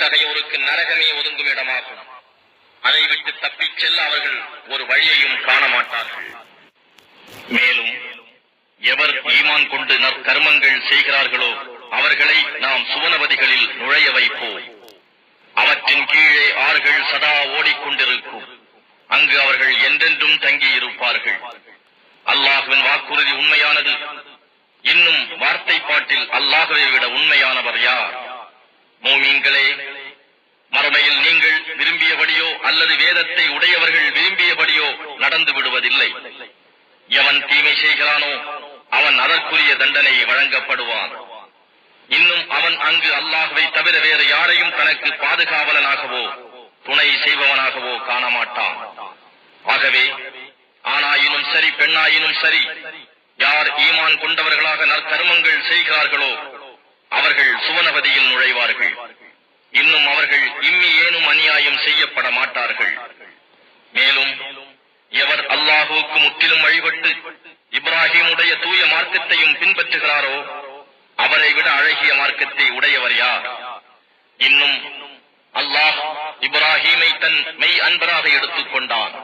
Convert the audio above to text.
அத்தகையோருக்கு நரகமே ஒதுங்கும் இடமாகும். அதை விட்டு தப்பிச் செல்ல அவர்கள் ஒரு வழியையும் காண மாட்டார்கள். மேலும் எவர் ஈமான் கொண்டு நற்கர்மங்கள் செய்கிறார்களோ அவர்களை நாம் சுவனபதிகளில் நுழைய வைப்போம். அவற்றின் கீழே ஆறுகள் சதா ஓடிக்கொண்டிருக்கும். அங்கு அவர்கள் என்றென்றும் தங்கி இருப்பார்கள் அல்லாஹுவின் வாக்குறுதி உண்மையானது இன்னும் வார்த்தை பாட்டில் அல்லாஹுவை விட உண்மையானவர் யார் மோமீன்களே மறுமையில் நீங்கள் விரும்பியபடியோ அல்லது வேதத்தை உடையவர்கள் விரும்பியபடியோ நடந்து விடுவதில்லை. எவன் தீமை செய்கிறானோ அவன் அதற்குரிய தண்டனை வழங்கப்படுவான். இன்னும் அவன் அங்கு அல்லாஹுவை தவிர வேறு யாரையும் தனக்கு பாதுகாவலனாகவோ துணை செய்பவனாகவோ காண மாட்டான் ஆகவே ஆணாயினும் சரி பெண்ணாயினும் சரி யார் ஈமான் கொண்டவர்களாக நற்கர்மங்கள் செய்கிறார்களோ அவர்கள் சுவ சுவனவதியில் நுழைவார்கள். இன்னும் அவர்கள் இம்மி ஏனும் அநியாயம் செய்யப்பட மாட்டார்கள். மேலும் எவர் அல்லாஹுக்கு முற்றிலும் வழிபட்டு இப்ராஹிமுடைய தூய மார்க்கத்தையும் பின்பற்றுகிறாரோ அவரை விட அழகிய மார்க்கத்தை உடையவர் யார்? இன்னும் அல்லாஹ் இப்ராஹீமை தன் மெய் அன்பராக எடுத்துக் கொண்டான்